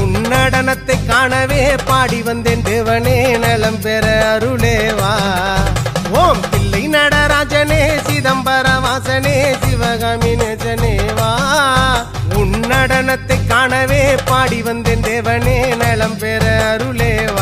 உன்னடனத்தை காணவே பாடி வந்தேன் தேவனே நலம் பெற அருளேவா. ஓம் பிள்ளை நடராஜனே சிதம்பர வாசனே சிவகாமி நேஜனேவா உன்னடனத்தை காணவே பாடி வந்தேன் தேவனே நலம் பெற அருளேவா.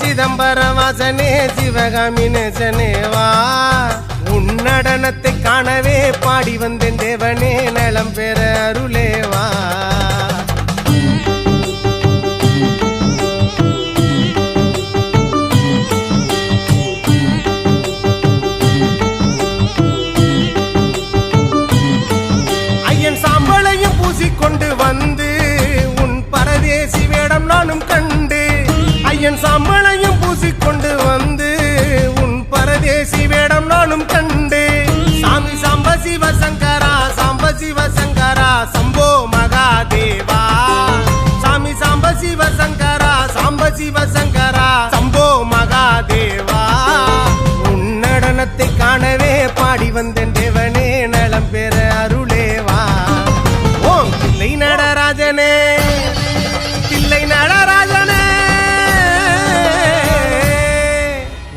சிதம்பர வாசனே சிவகாமி நேசனேவா உன் நடனத்தை காணவே பாடி வந்தேன் தேவனே நலம் பெற அருளேவா ஐயன் சாம்பலையும் பூசிக்கொண்டு வந்து உன் பரதேசி வேடம் நானும் கண்டு என் சம்பளையும் பூசிக்கொண்டு வந்து உன் பரதேசி வேடம் நானும் கண்டு சாமி சாம்ப சிவ சங்கரா சாம்ப சிவ சங்கரா சம்போ மகாதேவா. சாமி சாம்ப சிவ சங்கரா சாம்ப சிவ சங்கரா சம்போ மகாதேவா. உன் நடனத்தை காணவே பாடி வந்தேன் தேவனே நலம் பெற அருளேவா. ஓம் பிள்ளை நடராஜனே.